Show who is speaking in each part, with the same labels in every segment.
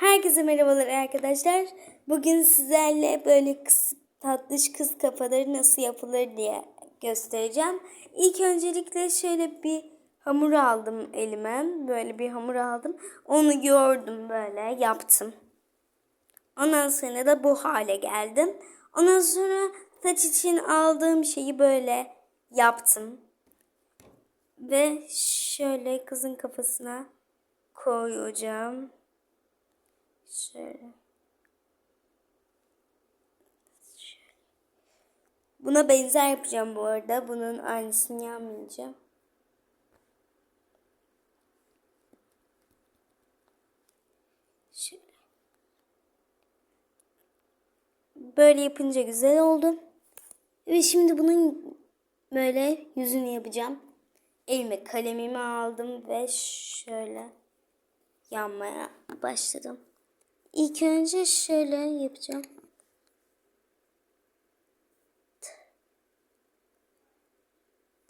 Speaker 1: Herkese merhabalar arkadaşlar. Bugün sizlerle böyle kız, tatlış kız kafaları nasıl yapılır diye göstereceğim. İlk öncelikle şöyle bir hamur aldım elime. Böyle bir hamur aldım. Onu gördüm böyle yaptım. Ondan sonra da bu hale geldim. Ondan sonra saç için aldığım şeyi böyle yaptım. Ve şöyle kızın kafasına koyacağım. Şöyle. Şöyle. Buna benzer yapacağım bu arada. Bunun aynısını yapmayacağım. Şöyle. Böyle yapınca güzel oldu. Ve şimdi bunun böyle yüzünü yapacağım. Elime kalemimi aldım ve şöyle yanmaya başladım. İlk önce şöyle yapacağım.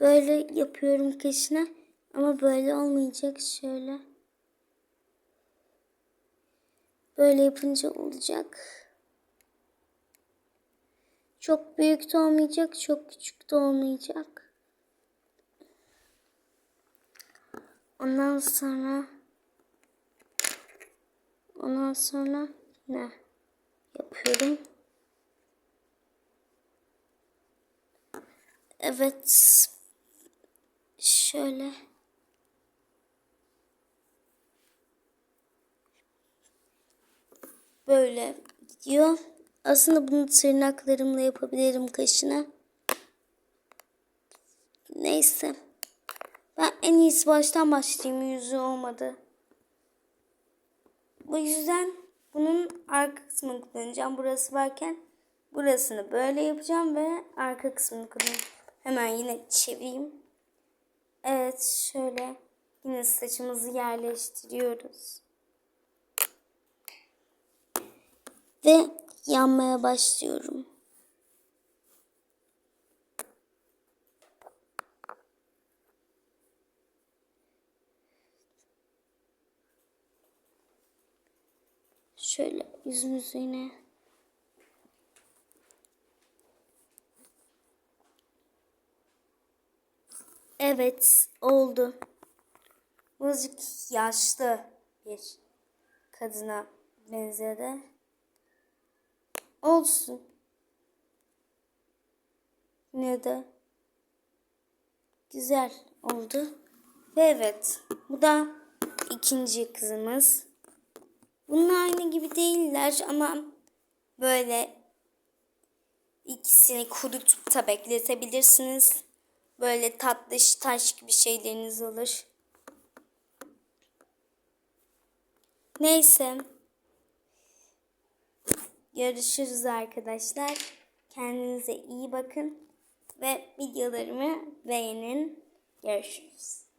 Speaker 1: Böyle yapıyorum kaşına ama böyle olmayacak şöyle. Böyle yapınca olacak. Çok büyük de olmayacak, çok küçük de olmayacak. Ondan sonra ondan sonra ne yapıyorum? Evet. Şöyle. Böyle gidiyor. Aslında bunu tırnaklarımla yapabilirim kaşına. Neyse. Ben en iyisi baştan başlayayım. Yüzü olmadı. Bu yüzden bunun arka kısmını kullanacağım. Burası varken burasını böyle yapacağım ve arka kısmını kullanacağım. Hemen yine çevireyim. Evet şöyle yine saçımızı yerleştiriyoruz. Ve yanmaya başlıyorum. Şöyle yüzümüzü yine Evet oldu. Birazcık yaşlı bir kadına benzedi. Olsun. Yine de güzel oldu. Ve evet bu da ikinci kızımız. Bunun aynı gibi değiller ama böyle ikisini kurutup da bekletebilirsiniz. Böyle tatlış taş gibi şeyleriniz olur. Neyse. Görüşürüz arkadaşlar. Kendinize iyi bakın ve videolarımı beğenin. Görüşürüz.